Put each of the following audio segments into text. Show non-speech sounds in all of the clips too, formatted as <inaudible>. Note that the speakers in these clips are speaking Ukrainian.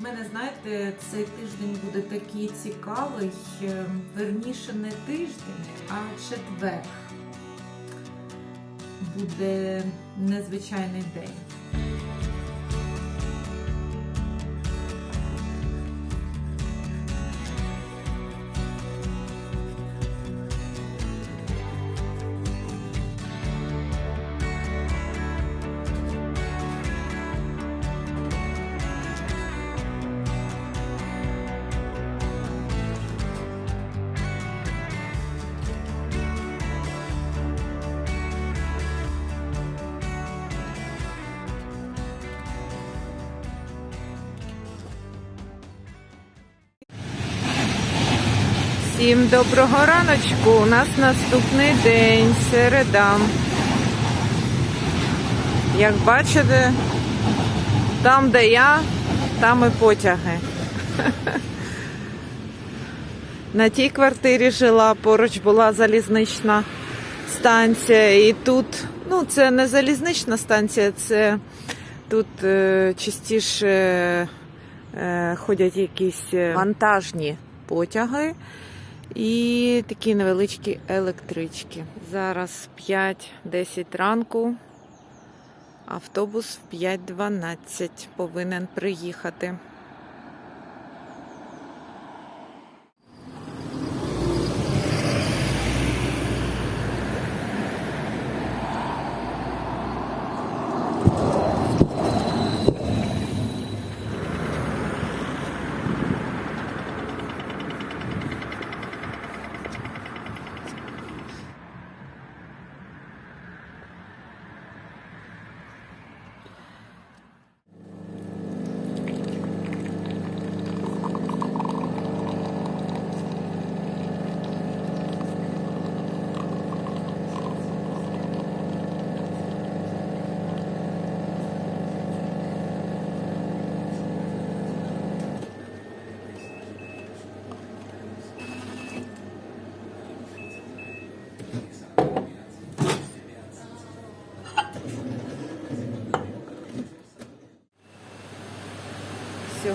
Мене, знаєте, цей тиждень буде такий цікавий, е, верніше не тиждень, а четвер. Буде незвичайний день. Всім доброго раночку. У нас наступний день, середа. Як бачите, там, де я, там і потяги. На тій квартирі жила, поруч була залізнична станція. І тут, ну, це не залізнична станція, це тут е, частіше е, ходять якісь е, вантажні потяги і такі невеличкі електрички. Зараз 5-10 ранку. Автобус в 5.12 повинен приїхати.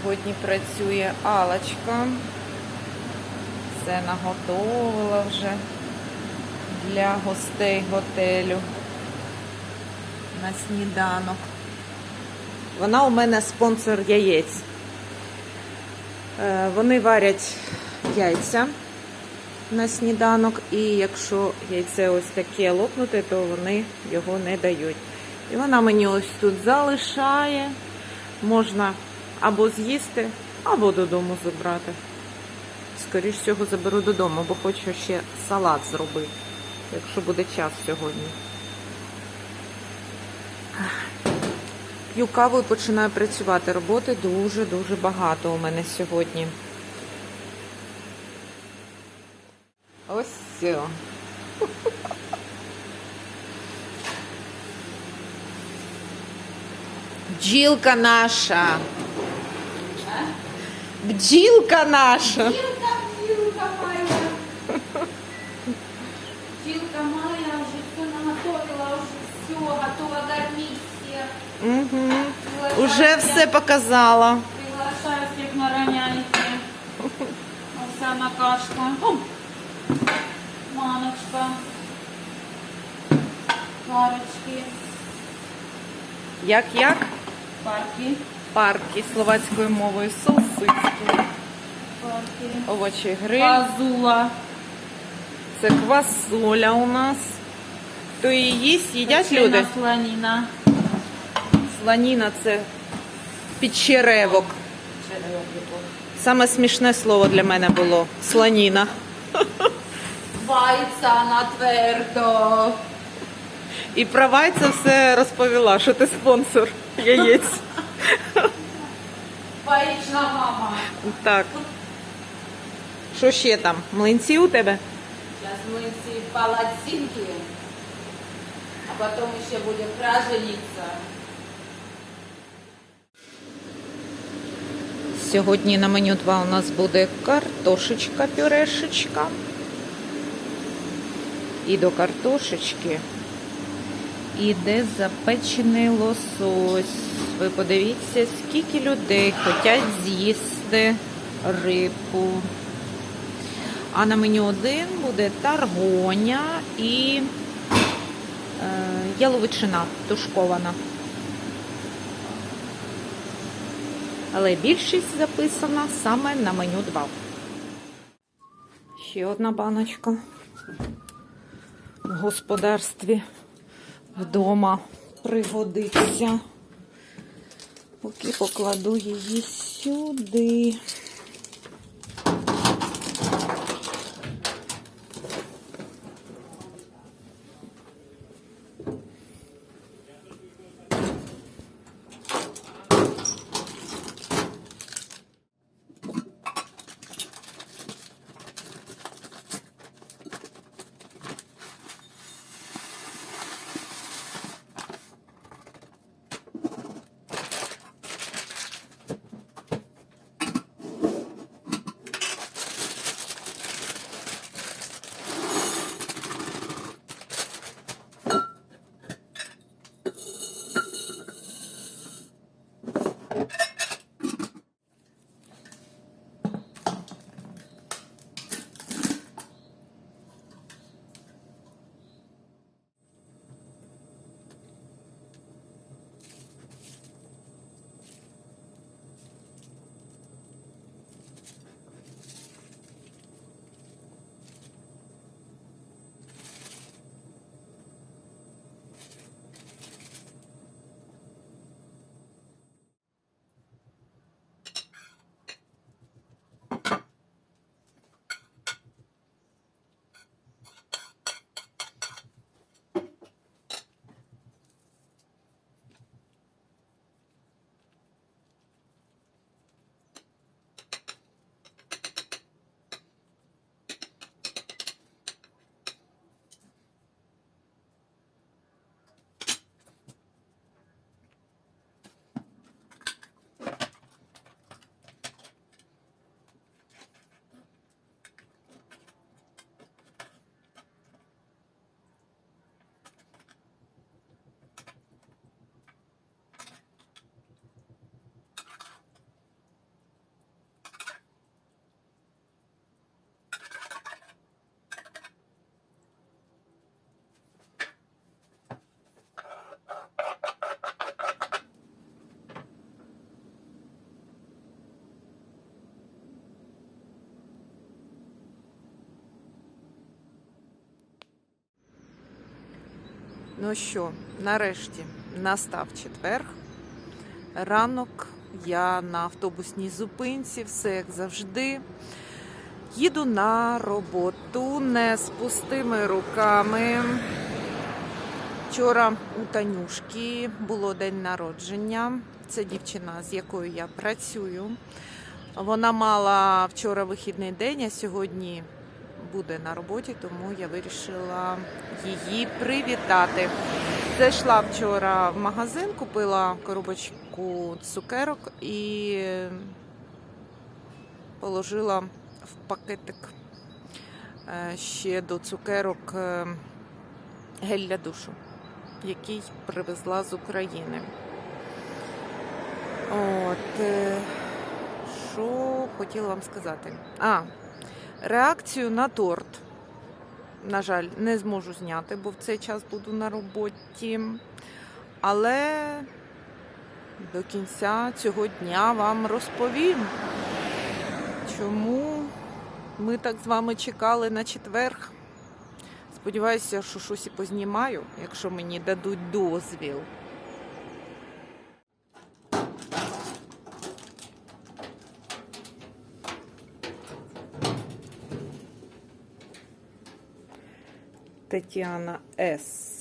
Сьогодні працює Алочка. Все наготовила вже для гостей готелю на сніданок. Вона у мене спонсор яєць. Е, Вони варять яйця на сніданок, і якщо яйце ось таке лопнуте, то вони його не дають. І вона мені ось тут залишає. Можна або з'їсти, або додому забрати. Скоріш всього заберу додому, бо хочу ще салат зробити, якщо буде час сьогодні. П'ю каву і починаю працювати. Роботи дуже-дуже багато у мене сьогодні. Ось все. Бджілка наша. Бджілка наша. Бджілка, бджілка моя. Бджілка моя уже все наготовила, уже все, готова кормить всех. Угу. Уже все показала. Приглашаю всех на роняйки. Овсяна кашка. О! Маночка. Парочки. Як-як? Парки. Парки словацькою мовою сосиски, овочі гриль. Пазула. Це квасоля у нас. Хто її їсть, їдять Печена люди. Слоніна. Слоніна це підчеревок. Саме смішне слово для мене було слоніна. Вайца на твердо. І про Вайця все розповіла, що ти спонсор яєць. Ваїчна мама. Так. Що ще там? Млинці у тебе? Мы все палатинки, а потом еще будем пражениться. Сьогодні на меню 2 у нас буде картошечка, пюрешечка. І до картошечки іде запечений лосось. Ви подивіться, скільки людей хочуть з'їсти рибу. А на меню один буде таргоня і е, яловичина тушкована. Але більшість записана саме на меню 2. Ще одна баночка в господарстві вдома пригодиться. Поки покладу її сюди. Ну що, нарешті настав четвер. Ранок я на автобусній зупинці, все як завжди. Їду на роботу не з пустими руками. Вчора у Танюшки було день народження. Це дівчина, з якою я працюю. Вона мала вчора вихідний день, а сьогодні буде на роботі, тому я вирішила її привітати. Зайшла вчора в магазин, купила коробочку цукерок і положила в пакетик е, ще до цукерок е, гель для душу, який привезла з України. От, е, що хотіла вам сказати? А, реакцію на торт. На жаль, не зможу зняти, бо в цей час буду на роботі. Але до кінця цього дня вам розповім, чому ми так з вами чекали на четверг. Сподіваюся, що щось і познімаю, якщо мені дадуть дозвіл. Тетяна С.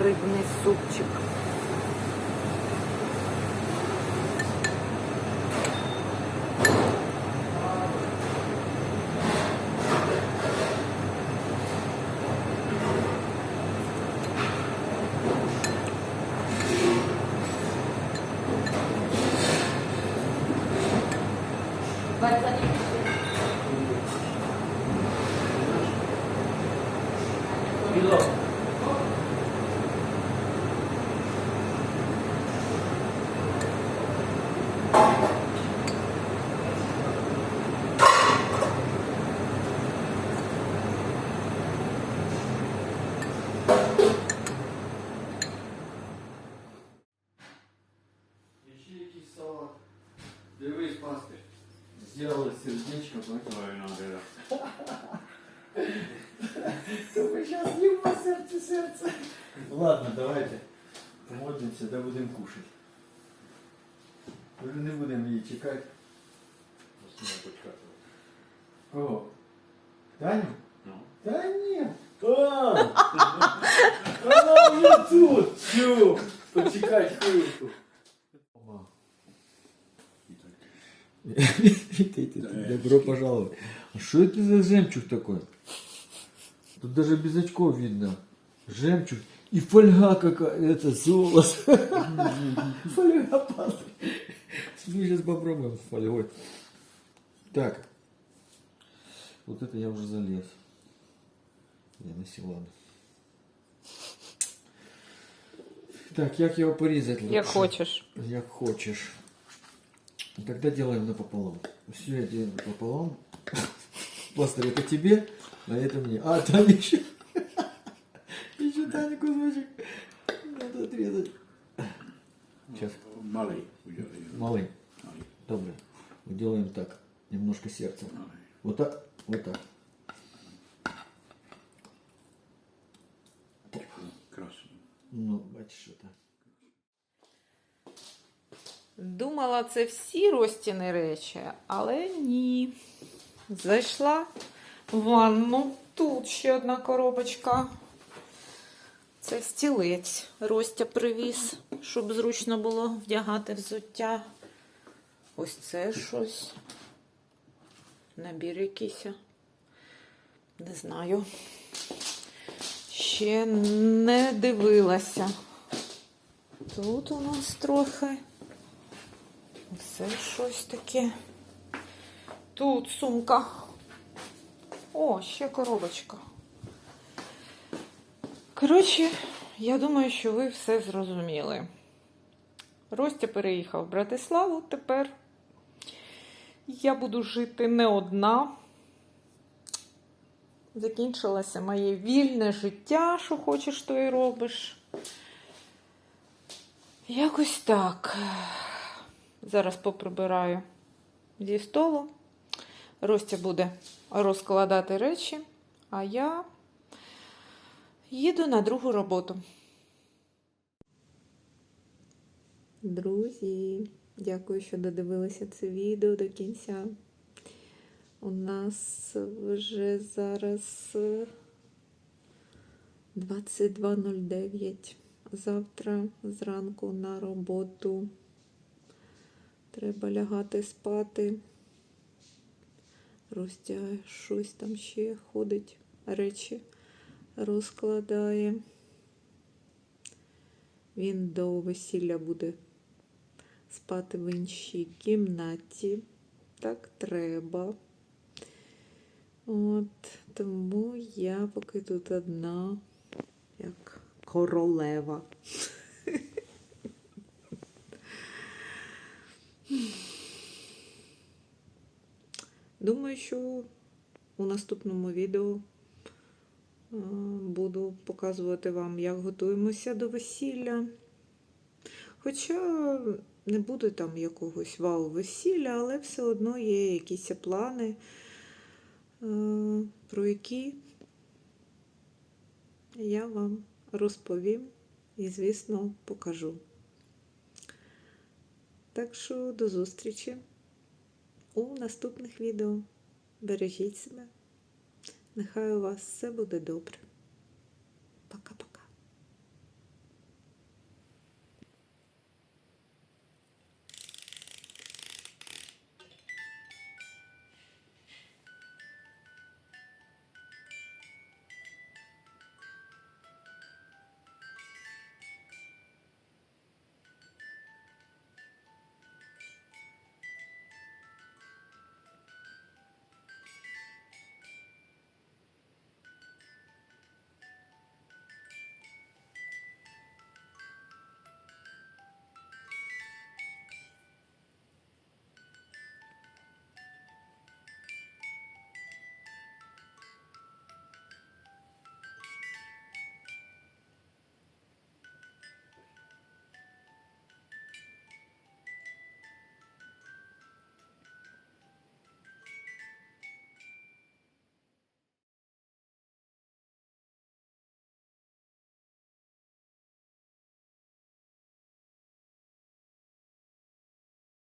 рибний супчик. Да будемо кушати. Вже не будемо її чекати. Кого? Таню? Ну. Та ні. А, Вона вже тут. Все, почекай хвилинку. Добро пожаловать. А что это за жемчуг такой? Тут даже без очков видно. Жемчуг. И фольга какая, это золото. <laughs> Фольга пастырь. Мы сейчас попробуем с фольгой. Так. Вот это я уже залез. Я на силану. Так, як його порізати лучше? Як хочеш. Як хочешь. Тогда делаем напополам. Все я делаю напополам. <laughs> Пастор, это тебе, а это мне. А, там еще. Таня кусочек. Надо отрезать. Сейчас. Малый. Малий. Добре. Делаем так. Немножко сердца. Вот так. Вот так. Красно. Ну, бачиш, що так. Думала, це всі розтіни речі, але ні. Зайшла в ванну. Тут ще одна коробочка. Це стілець. Ростя привіз, щоб зручно було вдягати взуття. Ось це щось. Набір якийсь. Не знаю. Ще не дивилася. Тут у нас трохи. Це щось таке. Тут сумка. О, ще коробочка. Коротше, я думаю, що ви все зрозуміли. Ростя переїхав в Братиславу. Тепер я буду жити не одна. Закінчилося моє вільне життя, що хочеш, то і робиш. Якось так. Зараз поприбираю зі столу. Ростя буде розкладати речі, а я їду на другу роботу. Друзі, дякую, що додивилися це відео до кінця. У нас вже зараз е, 22.09. Завтра зранку на роботу. Треба лягати спати. Ростя щось там ще ходить, речі розкладає. Він до весілля буде спати в іншій кімнаті. Так треба. От, тому я поки тут одна, як королева. Думаю, що у наступному відео е, показувати вам, як готуємося до весілля. Хоча не буде там якогось вау-весілля, але все одно є якісь плани, е, про які я вам розповім і, звісно, покажу. Так що до зустрічі у наступних відео. Бережіть себе. Нехай у вас все буде добре.